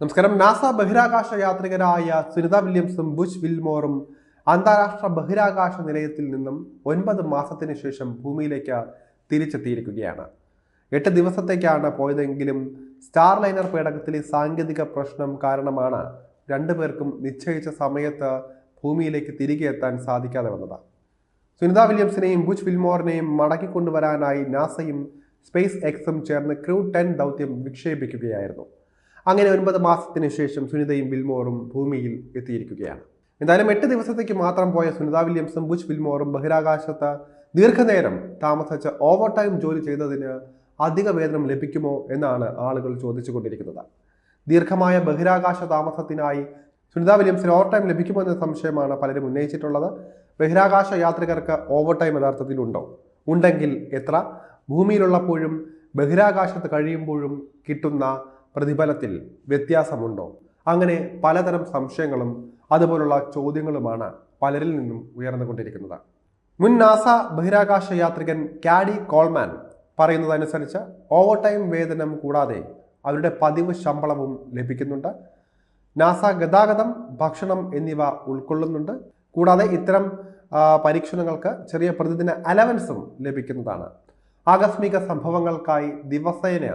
നമസ്കാരം. നാസ ബഹിരാകാശ യാത്രികരായ സുനിത വില്യംസും ബുഷ് വിൽമോറും അന്താരാഷ്ട്ര ബഹിരാകാശ നിലയത്തിൽ നിന്നും ഒൻപത് മാസത്തിന് ശേഷം ഭൂമിയിലേക്ക് തിരിച്ചെത്തിയിരിക്കുകയാണ്. എട്ട് ദിവസത്തേക്കാണ് പോയതെങ്കിലും സ്റ്റാർ ലൈനർ പേടകത്തിലെ സാങ്കേതിക പ്രശ്നം കാരണമാണ് രണ്ടുപേർക്കും നിശ്ചയിച്ച സമയത്ത് ഭൂമിയിലേക്ക് തിരികെ എത്താൻ സാധിക്കാതെ വന്നത്. സുനിത വില്യംസിനെയും ബുഷ് വിൽമോറിനെയും മടക്കിക്കൊണ്ടുവരാനായി നാസയും സ്പേസ് എക്സും ചേർന്ന് ക്രൂ ടെൻ ദൗത്യം വിക്ഷേപിക്കുകയായിരുന്നു. അങ്ങനെ ഒൻപത് മാസത്തിന് ശേഷം സുനിതയും വിൽമോറും ഭൂമിയിൽ എത്തിയിരിക്കുകയാണ്. എന്തായാലും എട്ട് ദിവസത്തേക്ക് മാത്രം പോയ സുനിത വില്യംസും ബുഷ് വിൽമോറും ബഹിരാകാശത്ത് ദീർഘനേരം താമസിച്ച് ഓവർ ടൈം ജോലി ചെയ്തതിന് അധിക വേതനം ലഭിക്കുമോ എന്നാണ് ആളുകൾ ചോദിച്ചുകൊണ്ടിരിക്കുന്നത്. ദീർഘമായ ബഹിരാകാശ താമസത്തിനായി സുനിത വില്യംസിന് ഓവർ ടൈം ലഭിക്കുമോ എന്ന സംശയമാണ് പലരും ഉന്നയിച്ചിട്ടുള്ളത്. ബഹിരാകാശ യാത്രികർക്ക് ഓവർ ടൈം യഥാർത്ഥത്തിൽ ഉണ്ടോ? ഉണ്ടെങ്കിൽ എത്ര? ഭൂമിയിലുള്ളപ്പോഴും ബഹിരാകാശത്ത് കഴിയുമ്പോഴും കിട്ടുന്ന പ്രതിഫലത്തിൽ വ്യത്യാസമുണ്ടോ? അങ്ങനെ പലതരം സംശയങ്ങളും അതുപോലുള്ള ചോദ്യങ്ങളുമാണ് പലരിൽ നിന്നും ഉയർന്നുകൊണ്ടിരിക്കുന്നത്. മുൻ നാസ ബഹിരാകാശ യാത്രികൻ കാഡി കോൾമാൻ പറയുന്നതനുസരിച്ച് ഓവർ ടൈം വേതനം കൂടാതെ അവരുടെ പതിവ് ശമ്പളവും ലഭിക്കുന്നുണ്ട്. നാസ ഗതാഗതം ഭക്ഷണം എന്നിവ ഉൾക്കൊള്ളുന്നുണ്ട്. കൂടാതെ ഇത്തരം പരീക്ഷണങ്ങൾക്ക് ചെറിയ പ്രതിദിന അലവൻസും ലഭിക്കുന്നതാണ്. ആകസ്മിക സംഭവങ്ങൾക്കായി ദിവസേന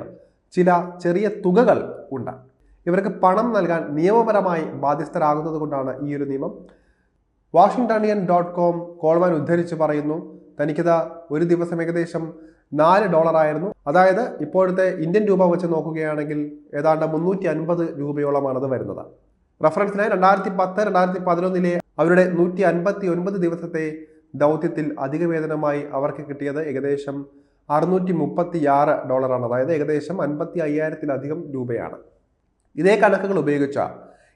ചില ചെറിയ തുകകൾ ഉണ്ട്. ഇവർക്ക് പണം നൽകാൻ നിയമപരമായി ബാധ്യസ്ഥരാകുന്നത് കൊണ്ടാണ് ഈ ഒരു നിയമം. വാഷിംഗ്ടണിയൻ ഡോട്ട് കോം കോൾമാൻ ഉദ്ധരിച്ച് പറയുന്നു തനിക്കിത് ഒരു ദിവസം ഏകദേശം നാല് ഡോളർ ആയിരുന്നു. അതായത് ഇപ്പോഴത്തെ ഇന്ത്യൻ രൂപ വെച്ച് നോക്കുകയാണെങ്കിൽ ഏതാണ്ട് മുന്നൂറ്റി അൻപത് രൂപയോളമാണ് അത് വരുന്നത്. റഫറൻസിനായി രണ്ടായിരത്തി പത്ത് രണ്ടായിരത്തി പതിനൊന്നിലെ അവരുടെ നൂറ്റി അൻപത്തി ഒൻപത് ദിവസത്തെ ദൗത്യത്തിൽ അധിക വേതനമായി അവർക്ക് കിട്ടിയത് ഏകദേശം അറുന്നൂറ്റി മുപ്പത്തി ആറ് ഡോളറാണ്. അതായത് ഏകദേശം അൻപത്തി അയ്യായിരത്തിലധികം രൂപയാണ്. ഇതേ കണക്കുകൾ ഉപയോഗിച്ച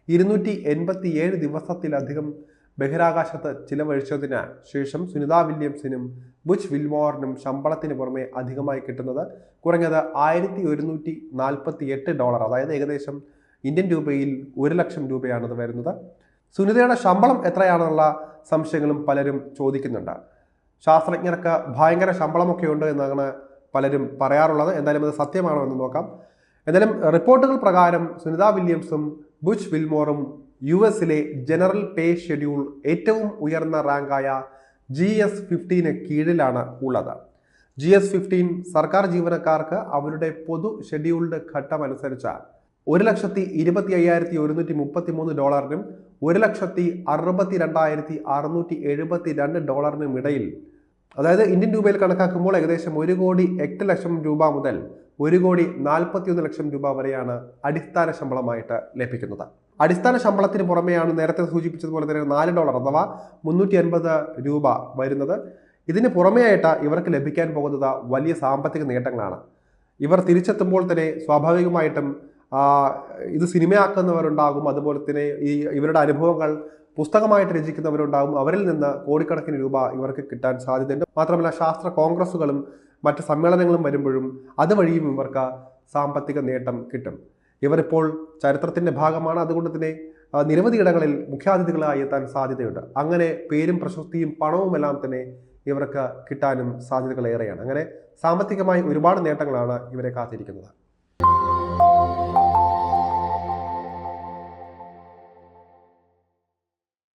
ഇരുന്നൂറ്റി എൺപത്തി ഏഴ് ദിവസത്തിലധികം ബഹിരാകാശത്ത് ചിലവഴിച്ചതിന് ശേഷം സുനിത വില്യംസിനും ബുച്ച് വിൽമോറിനും ശമ്പളത്തിന് പുറമെ അധികമായി കിട്ടുന്നത് കുറഞ്ഞത് ആയിരത്തി ഒരുന്നൂറ്റി നാൽപ്പത്തി എട്ട് ഡോളർ. അതായത് ഏകദേശം ഇന്ത്യൻ രൂപയിൽ ഒരു ലക്ഷം രൂപയാണത് വരുന്നത്. സുനിതയുടെ ശമ്പളം എത്രയാണെന്നുള്ള സംശയങ്ങളും പലരും ചോദിക്കുന്നുണ്ട്. ശാസ്ത്രജ്ഞർക്ക് ഭയങ്കര ശമ്പളമൊക്കെ ഉണ്ട് എന്നാണ് പലരും പറയാറുള്ളത്. എന്തായാലും അത് സത്യമാണോ എന്ന് നോക്കാം. എന്തായാലും റിപ്പോർട്ടുകൾ പ്രകാരം സുനിത വില്യംസും ബുച്ച് വിൽമോറും യു എസിലെ ജനറൽ പേ ഷെഡ്യൂൾ ഏറ്റവും ഉയർന്ന റാങ്കായ ജി എസ് ഫിഫ്റ്റീന് കീഴിലാണ് ഉള്ളത്. ജി എസ് ഫിഫ്റ്റീൻ സർക്കാർ ജീവനക്കാർക്ക് അവരുടെ പൊതു ഷെഡ്യൂൾഡ് ഘട്ടം അനുസരിച്ച് ഒരു ലക്ഷത്തി ഇരുപത്തി അയ്യായിരത്തി ഒരുന്നൂറ്റി മുപ്പത്തി മൂന്ന് ഡോളറിനും ഒരു ലക്ഷത്തി അറുപത്തി രണ്ടായിരത്തി അറുന്നൂറ്റി എഴുപത്തി രണ്ട് ഡോളറിനും ഇടയിൽ അതായത് ഇന്ത്യൻ രൂപയിൽ കണക്കാക്കുമ്പോൾ ഏകദേശം ഒരു കോടി എട്ട് ലക്ഷം രൂപ മുതൽ ഒരു കോടി നാൽപ്പത്തിയൊന്ന് ലക്ഷം രൂപ വരെയാണ് അടിസ്ഥാന ശമ്പളമായിട്ട് ലഭിക്കുന്നത്. അടിസ്ഥാന ശമ്പളത്തിന് പുറമെയാണ് നേരത്തെ സൂചിപ്പിച്ചതുപോലെ തന്നെ നാല് ഡോളർ അഥവാ മുന്നൂറ്റി അൻപത് രൂപ വരുന്നത്. ഇതിന് പുറമെയായിട്ട് ഇവർക്ക് ലഭിക്കാൻ പോകുന്നത് വലിയ സാമ്പത്തിക നേട്ടങ്ങളാണ്. ഇവർ തിരിച്ചെത്തുമ്പോൾ തന്നെ സ്വാഭാവികമായിട്ടും ഇത് സിനിമയാക്കുന്നവരുണ്ടാകും. അതുപോലെ തന്നെ ഈ ഇവരുടെ അനുഭവങ്ങൾ പുസ്തകമായിട്ട് രചിക്കുന്നവരുണ്ടാകും. അവരിൽ നിന്ന് കോടിക്കണക്കിന് രൂപ ഇവർക്ക് കിട്ടാൻ സാധ്യതയുണ്ട്. മാത്രമല്ല ശാസ്ത്ര കോൺഗ്രസ്സുകളും മറ്റ് സമ്മേളനങ്ങളും വരുമ്പോഴും അതുവഴിയും ഇവർക്ക് സാമ്പത്തിക നേട്ടം കിട്ടും. ഇവരിപ്പോൾ ചരിത്രത്തിന്റെ ഭാഗമാണ്. അതുകൊണ്ട് തന്നെ നിരവധി ഇടങ്ങളിൽ മുഖ്യാതിഥികളായി എത്താൻ സാധ്യതയുണ്ട്. അങ്ങനെ പേരും പ്രശസ്തിയും പണവുമെല്ലാം തന്നെ ഇവർക്ക് കിട്ടാനും സാധ്യതകൾ ഏറെയാണ്. അങ്ങനെ സാമ്പത്തികമായി ഒരുപാട് നേട്ടങ്ങളാണ് ഇവരെ കാത്തിരിക്കുന്നത്.